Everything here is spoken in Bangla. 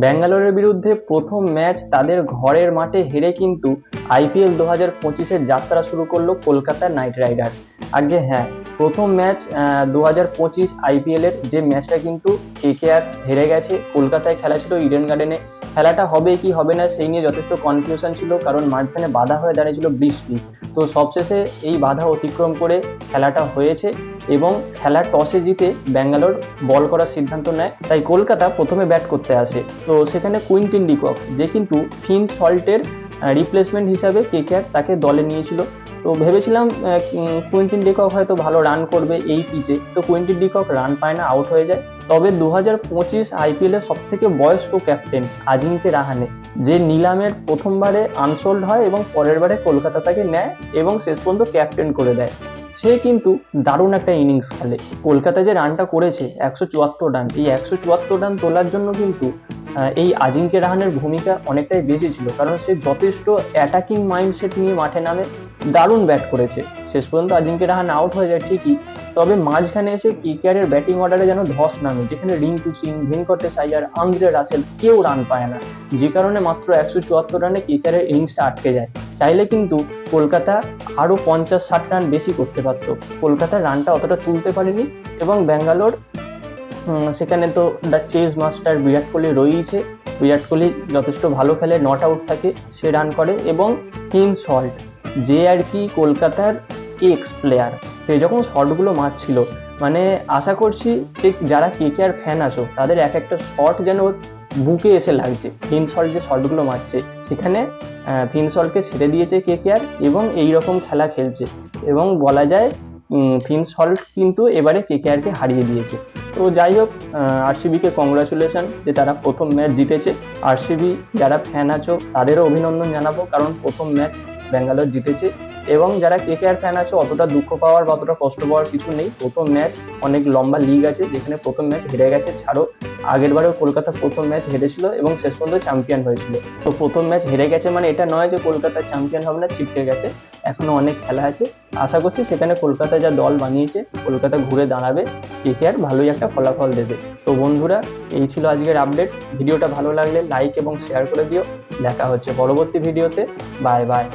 ব্যাঙ্গালোরের বিরুদ্ধে প্রথম ম্যাচ তাদের ঘরের মাঠে হেরে কিন্তু আইপিএল দু হাজার পঁচিশের যাত্রা শুরু করল কলকাতা নাইট রাইডার্স। আগে হ্যাঁ প্রথম ম্যাচ দু হাজার পঁচিশ আইপিএলের যে ম্যাচটা কিন্তু কেকেআর হেরে গেছে, কলকাতায় খেলা ছিল ইডেন গার্ডেনে খেলাটা হবে কি হবে না সেই নিয়ে যথেষ্ট কনফিউশন ছিল, কারণ মাঝখানে বাধা হয়ে দাঁড়িয়েছিল বৃষ্টি। তো সবশেষে এই বাধা অতিক্রম করে খেলাটা হয়েছে এবং খেলার টসে জিতে ব্যাঙ্গালোর বল করার সিদ্ধান্ত নেয়। তাই কলকাতা প্রথমে ব্যাট করতে আসে। তো সেখানে কুইন্টিন ডিকক যে কিন্তু ফিন সল্টের রিপ্লেসমেন্ট হিসাবে কে কেকেআর তাকে দলে নিয়েছিল। তো ভেবেছিলাম কুইন্টিন ডিকক হয়তো ভালো রান করবে এই পিচে তো কুইন্টিন ডিকক রান পায় না আউট হয়ে যায়। তবে দু হাজার পঁচিশ আইপিএলের সব থেকে বয়স্ক ক্যাপ্টেন আজিঙ্কে রাহানে, যে নিলামের প্রথমবারে আনসোল্ড হয় এবং পরের বারে কলকাতা তাকে নেয় এবং শেষ পর্যন্ত ক্যাপ্টেন করে দেয়। সে কিন্তু দারুণ একটা ইনিংস খেলে। কলকাতা যে রানটা করেছে, একশো চুয়াত্তর রান এই একশো চুয়াত্তর রান তোলার জন্য কিন্তু এই আজিঙ্কে রাহানের ভূমিকা অনেকটাই বেশি ছিল, কারণ সে যথেষ্ট অ্যাটাকিং মাইন্ডসেট নিয়ে মাঠে নামে, দারুণ ব্যাট করেছে। শেষ পর্যন্ত আজিঙ্কে রাহান আউট হয়ে যায় ঠিকই, তবে মাঝখানে এসে কেকেআরের ব্যাটিং অর্ডারে যেন ধস নামে, যেখানে রিঙ্কু সিং ভেঙ্কটেশ আইয়ার আন্দ্রে রাসেল কেউ রান পায় না। যে কারণে মাত্র একশো চুয়াত্তর রানে কেকেআরের ইনিংসটা আটকে যায়। চাইলে কিন্তু কলকাতা আরও পঞ্চাশ ষাট রান বেশি করতে পারত। কলকাতার রানটা অতটা তুলতে পারেনি এবং ব্যাঙ্গালোর সেখানে তো the chase master Virat Kohli রয়েছে বিরাট কোহলি যথেষ্ট ভালো খেলে নট আউট থাকে, সে রান করে এবং কিন সল্ট যে আর কি কলকাতার এক্স প্লেয়ার সে যখন শটগুলো মারছিল মানে আশা করছি যে যারা কে কে আর ফ্যান আছো, তাদের এক একটা শট যেন বুকে এসে লাগছে। ফিন সল্ট যে শটগুলো মারছে, সেখানে ফিন সল্টকে ছেড়ে দিয়েছে কে কে আর এবং এই রকম খেলা খেলছে। এবং বলা যায় ফিন সল্ট কিন্তু এবারে কে কে আরকে হারিয়ে দিয়েছে। তো যাই হোক আরসিবিকে কংগ্রাচুলেশন যে তারা প্রথম ম্যাচ জিতেছে। আরসিবি যারা ফ্যান আছো, তাদেরও অভিনন্দন জানাব, কারণ প্রথম ম্যাচ ব্যাঙ্গালোর জিতেছে। এবং যারা কে আর ফ্যান আছো, অতটা দুঃখ পাওয়ার বা অতটা কষ্ট পাওয়ার কিছু নেই। প্রথম ম্যাচ অনেক লম্বা লিগ আছে, যেখানে প্রথম ম্যাচ হেরে গেছে, ছাড়ো। আগের বারেও কলকাতা প্রথম ম্যাচ হেরেছিল এবং শেষ পর্যন্ত চ্যাম্পিয়ন হয়েছিল। তো প্রথম ম্যাচ হেরে গেছে মানে এটা নয় যে কলকাতা চ্যাম্পিয়ন হবে না, ছিটকে গেছে। এখনও অনেক খেলা আছে। আশা করছি সেখানে কলকাতা যা দল বানিয়েছে, কলকাতা ঘুরে দাঁড়াবে কেকেআর ভালোই একটা ফলাফল দেবে। তো বন্ধুরা, এই ছিল আজকের আপডেট ভিডিওটা ভালো লাগলে লাইক এবং শেয়ার করে দিও। দেখা হচ্ছে পরবর্তী ভিডিওতে বাই বাই